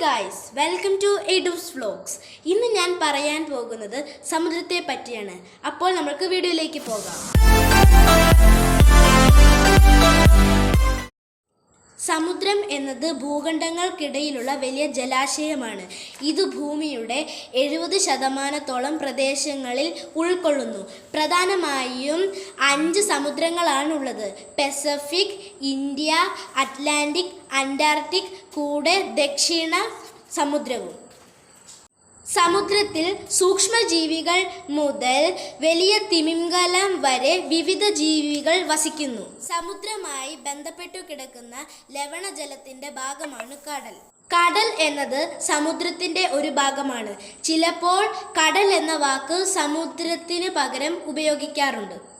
Guys welcome to Edu's vlogs ഇന്ന് ഞാൻ പറയാൻ പോകുന്നത് സമുദ്രത്തെ പറ്റിയാണ് അപ്പോൾ നമുക്ക് വീഡിയോയിലേക്ക് പോകാം. സമുദ്രം എന്നത് ഭൂഖണ്ഡങ്ങൾക്കിടയിലുള്ള വലിയ ജലാശയമാണ്. ഇത് ഭൂമിയുടെ എഴുപത് ശതമാനത്തോളം പ്രദേശങ്ങളിൽ ഉൾക്കൊള്ളുന്നു. പ്രധാനമായും അഞ്ച് സമുദ്രങ്ങളാണുള്ളത്. പസഫിക് ഇന്ത്യ അറ്റ്ലാന്റിക് അന്റാർട്ടിക് കൂടെ ദക്ഷിണ സമുദ്രവും. സമുദ്രത്തിൽ സൂക്ഷ്മജീവികൾ മുതൽ വലിയ തിമിംഗലം വരെ വിവിധ ജീവികൾ വസിക്കുന്നു. സമുദ്രമായി ബന്ധപ്പെട്ടു കിടക്കുന്ന ലവണജലത്തിന്റെ ഭാഗമാണ് കടൽ. കടൽ എന്നത് സമുദ്രത്തിന്റെ ഒരു ഭാഗമാണ്. ചിലപ്പോൾ കടൽ എന്ന വാക്ക് സമുദ്രത്തിന് പകരം ഉപയോഗിക്കാറുണ്ട്.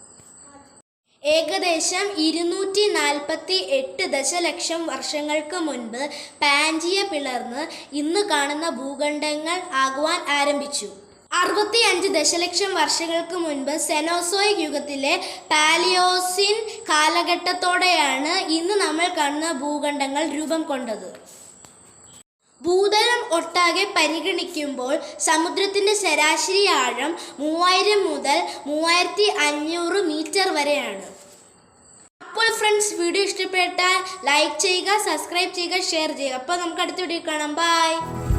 ഏകദേശം ഇരുന്നൂറ്റി നാൽപ്പത്തി എട്ട് ദശലക്ഷം വർഷങ്ങൾക്ക് മുൻപ് പാൻജിയ പിളർന്ന് ഇന്ന് കാണുന്ന ഭൂഖണ്ഡങ്ങൾ ആകുവാൻ ആരംഭിച്ചു. അറുപത്തി അഞ്ച് ദശലക്ഷം വർഷങ്ങൾക്ക് മുൻപ് സെനോസോയിക് യുഗത്തിലെ പാലിയോസിൻ കാലഘട്ടത്തോടെയാണ് ഇന്ന് നമ്മൾ കാണുന്ന ഭൂഖണ്ഡങ്ങൾ രൂപം കൊണ്ടത്. ഒട്ടാകെ പരിഗണിക്കുമ്പോൾ സമുദ്രത്തിന്റെ ശരാശരി ആഴം മൂവായിരം മുതൽ മൂവായിരത്തി അഞ്ഞൂറ് മീറ്റർ വരെയാണ്. അപ്പോൾ ഫ്രണ്ട്സ് വീഡിയോ ഇഷ്ടപ്പെട്ടാൽ ലൈക്ക് ചെയ്യുക സബ്സ്ക്രൈബ് ചെയ്യുക ഷെയർ ചെയ്യുക. അപ്പോൾ നമുക്ക് അടുത്ത വീഡിയോ കാണാം. ബൈ.